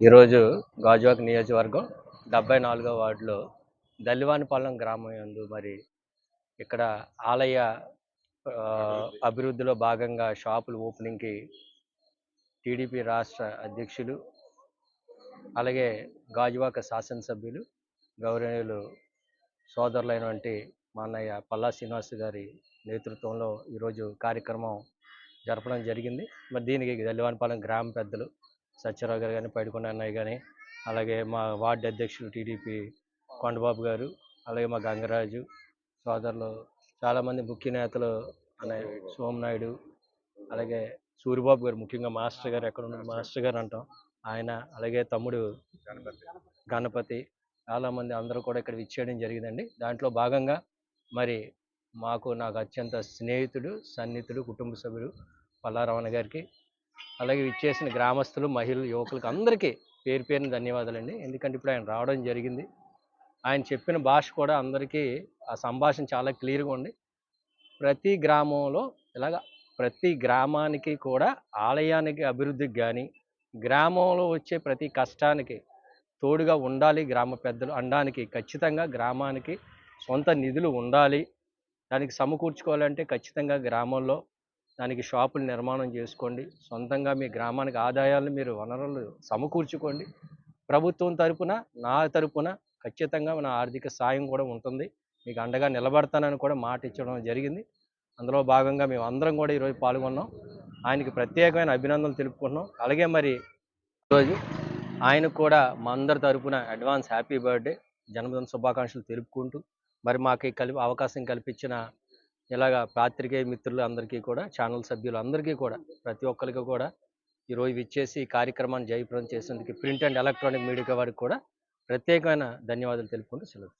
ఈరోజు గాజువాక నియోజకవర్గం డెబ్బై నాలుగో వార్డులో దల్లివానిపాలెం గ్రామం యందు మరి ఇక్కడ ఆలయ అభివృద్ధిలో భాగంగా షాపులు ఓపెనింగ్కి టీడీపీ రాష్ట్ర అధ్యక్షులు అలాగే గాజువాక శాసనసభ్యులు గౌరవనీయులు సోదరులైనటువంటి మా అన్నయ్య పల్లా శ్రీనివాస్ గారి నేతృత్వంలో ఈరోజు కార్యక్రమం జరపడం జరిగింది. మరి దీనికి దల్లివానిపాలెం గ్రామ పెద్దలు సత్యరావు గారు కానీ పైడికొండ అన్నయ్య కానీ అలాగే మా వార్డు అధ్యక్షులు టీడీపీ కొండబాబు గారు అలాగే మా గంగరాజు సోదరులు చాలామంది ముఖ్య నేతలు అన్నయ్య సోమనాయుడు అలాగే సూరిబాబు గారు ముఖ్యంగా మాస్టర్ గారు ఎక్కడ ఉన్నారు మాస్టర్ గారు అంటాం. ఆయన అలాగే తమ్ముడు గణపతి చాలామంది అందరూ కూడా ఇక్కడ విచ్చేయడం జరిగిందండి. దాంట్లో భాగంగా మరి మాకు నాకు అత్యంత స్నేహితుడు సన్నిహితుడు కుటుంబ సభ్యుడు పల్లారమణ గారికి అలాగే విచ్చేసిన గ్రామస్తులు మహిళలు యువకులకు అందరికీ పేరు పేరున ధన్యవాదాలండి. ఎందుకంటే ఇప్పుడు ఆయన రావడం జరిగింది. ఆయన చెప్పిన భాష కూడా అందరికీ ఆ సంభాషణ చాలా క్లియర్గా ఉంది. ప్రతి గ్రామంలో ఇలాగ ప్రతి గ్రామానికి కూడా ఆలయానికి అభివృద్ధికి కానీ గ్రామంలో వచ్చే ప్రతి కష్టానికి తోడుగా ఉండాలి గ్రామ పెద్దలు అనడానికి. ఖచ్చితంగా గ్రామానికి సొంత నిధులు ఉండాలి. దానికి సమకూర్చుకోవాలంటే ఖచ్చితంగా గ్రామంలో దానికి షాపులు నిర్మాణం చేసుకోండి. సొంతంగా మీ గ్రామానికి ఆదాయాలను మీరు వనరులు సమకూర్చుకోండి. ప్రభుత్వం తరపున నా తరపున ఖచ్చితంగా మన ఆర్థిక సాయం కూడా ఉంటుంది. మీకు అండగా నిలబడతానని కూడా మాట ఇచ్చడం జరిగింది. అందులో భాగంగా మేము అందరం కూడా ఈరోజు పాల్గొన్నాం. ఆయనకి ప్రత్యేకమైన అభినందనలు తెలుపుకుంటున్నాం. అలాగే మరి ఈరోజు ఆయనకు కూడా మా అందరి తరపున అడ్వాన్స్ హ్యాపీ బర్త్డే జన్మదిన శుభాకాంక్షలు తెలుపుకుంటూ మరి మాకు కలిపి అవకాశం కల్పించిన ఇలాగా పాత్రికేయ మిత్రులు అందరికీ కూడా ఛానల్ సభ్యులు అందరికీ కూడా ప్రతి ఒక్కరికి కూడా ఈరోజు ఇచ్చేసి ఈ కార్యక్రమాన్ని జయప్రదం చేసేందుకు ప్రింట్ అండ్ ఎలక్ట్రానిక్ మీడియా వారికి కూడా ప్రత్యేకమైన ధన్యవాదాలు తెలుపుకుంటూ సెలవు.